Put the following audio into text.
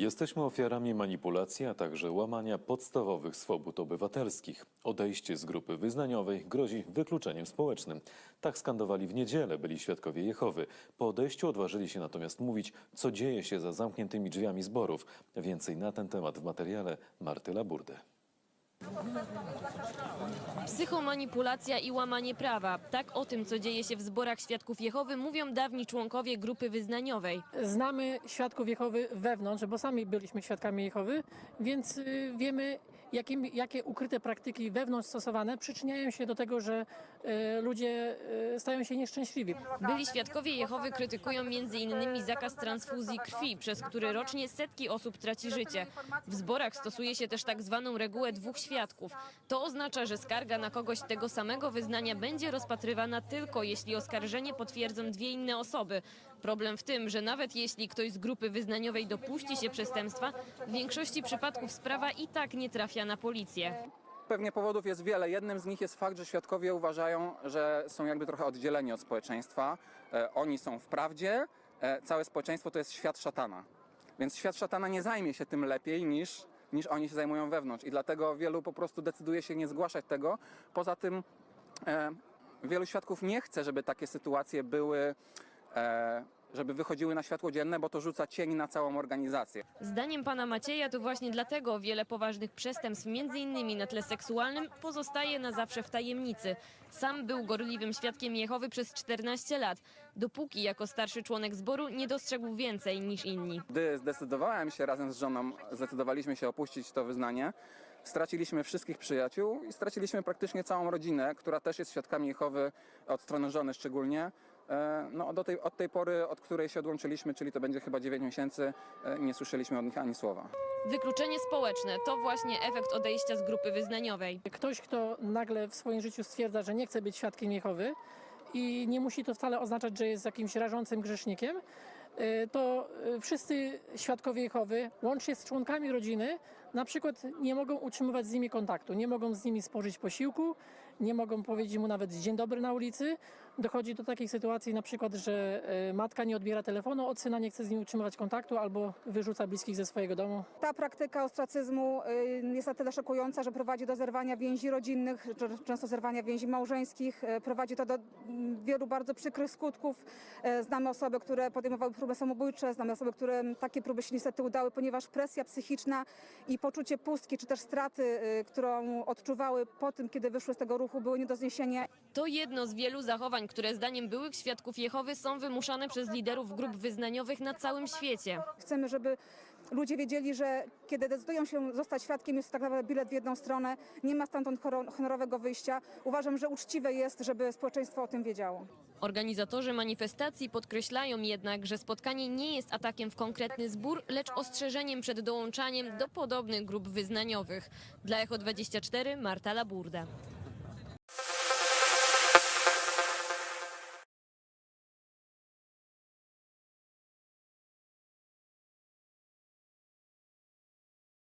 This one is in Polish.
Jesteśmy ofiarami manipulacji, a także łamania podstawowych swobód obywatelskich. Odejście z grupy wyznaniowej grozi wykluczeniem społecznym. Tak skandowali w niedzielę byli świadkowie Jehowy. Po odejściu odważyli się natomiast mówić, co dzieje się za zamkniętymi drzwiami zborów. Więcej na ten temat w materiale Marty Laburde. Psychomanipulacja i łamanie prawa. Tak o tym, co dzieje się w zborach Świadków Jehowy, mówią dawni członkowie grupy wyznaniowej. Znamy świadków Jehowy wewnątrz, bo sami byliśmy świadkami Jehowy, więc y, wiemy, jakim, jakie ukryte praktyki wewnątrz stosowane przyczyniają się do tego, że y, ludzie y, stają się nieszczęśliwi. Byli Świadkowie Jehowy krytykują m.in. zakaz transfuzji krwi, przez który rocznie setki osób traci życie. W zborach stosuje się też tak zwaną regułę dwóch świadków. To oznacza, że skarga na kogoś tego samego wyznania będzie rozpatrywana tylko jeśli oskarżenie potwierdzą dwie inne osoby. Problem w tym, że nawet jeśli ktoś z grupy wyznaniowej dopuści się przestępstwa, w większości przypadków sprawa i tak nie trafia na policję. Pewnie powodów jest wiele. Jednym z nich jest fakt, że świadkowie uważają, że są jakby trochę oddzieleni od społeczeństwa. E, oni są w prawdzie, e, całe społeczeństwo to jest świat szatana. Więc świat szatana nie zajmie się tym lepiej niż, niż oni się zajmują wewnątrz. I dlatego wielu po prostu decyduje się nie zgłaszać tego. Poza tym e, wielu świadków nie chce, żeby takie sytuacje były. E, żeby wychodziły na światło dzienne, bo to rzuca cień na całą organizację. Zdaniem pana Macieja to właśnie dlatego wiele poważnych przestępstw, m.in. na tle seksualnym, pozostaje na zawsze w tajemnicy. Sam był gorliwym świadkiem Jehowy przez 14 lat, dopóki jako starszy członek zboru nie dostrzegł więcej niż inni. Gdy zdecydowałem się razem z żoną, zdecydowaliśmy się opuścić to wyznanie, straciliśmy wszystkich przyjaciół i straciliśmy praktycznie całą rodzinę, która też jest świadkami Jehowy, od strony żony szczególnie. E, No, do tej, od tej pory, od której się odłączyliśmy, czyli to będzie chyba 9 miesięcy, e, nie słyszeliśmy od nich ani słowa. Wykluczenie społeczne to właśnie efekt odejścia z grupy wyznaniowej. Ktoś, kto nagle w swoim życiu stwierdza, że nie chce być świadkiem Jehowy i nie musi to wcale oznaczać, że jest jakimś rażącym grzesznikiem, y, to wszyscy świadkowie Jehowy, łącznie z członkami rodziny, na przykład nie mogą utrzymywać z nimi kontaktu, nie mogą z nimi spożyć posiłku, nie mogą powiedzieć mu nawet dzień dobry na ulicy. Dochodzi do takich sytuacji na przykład, że y, matka nie odbiera telefonu od syna, nie chce z nim utrzymywać kontaktu albo wyrzuca bliskich ze swojego domu. Ta praktyka ostracyzmu y, jest na tyle szokująca, że prowadzi do zerwania więzi rodzinnych, często zerwania więzi małżeńskich. y, Prowadzi to do mm, wielu bardzo przykrych skutków. Y, Znamy osoby, które podejmowały próby samobójcze, znamy osoby, którym takie próby się niestety udały, ponieważ presja psychiczna i poczucie pustki, czy też straty, y, którą odczuwały po tym, kiedy wyszły z tego ruchu, były nie do zniesienia. To jedno z wielu zachowań, które zdaniem byłych świadków Jehowy są wymuszane przez liderów grup wyznaniowych na całym świecie. Chcemy, żeby ludzie wiedzieli, że kiedy decydują się zostać świadkiem, jest to tak naprawdę bilet w jedną stronę, nie ma stamtąd honorowego wyjścia. Uważam, że uczciwe jest, żeby społeczeństwo o tym wiedziało. Organizatorzy manifestacji podkreślają jednak, że spotkanie nie jest atakiem w konkretny zbór, lecz ostrzeżeniem przed dołączaniem do podobnych grup wyznaniowych. Dla Echo 24 Marta Laburda.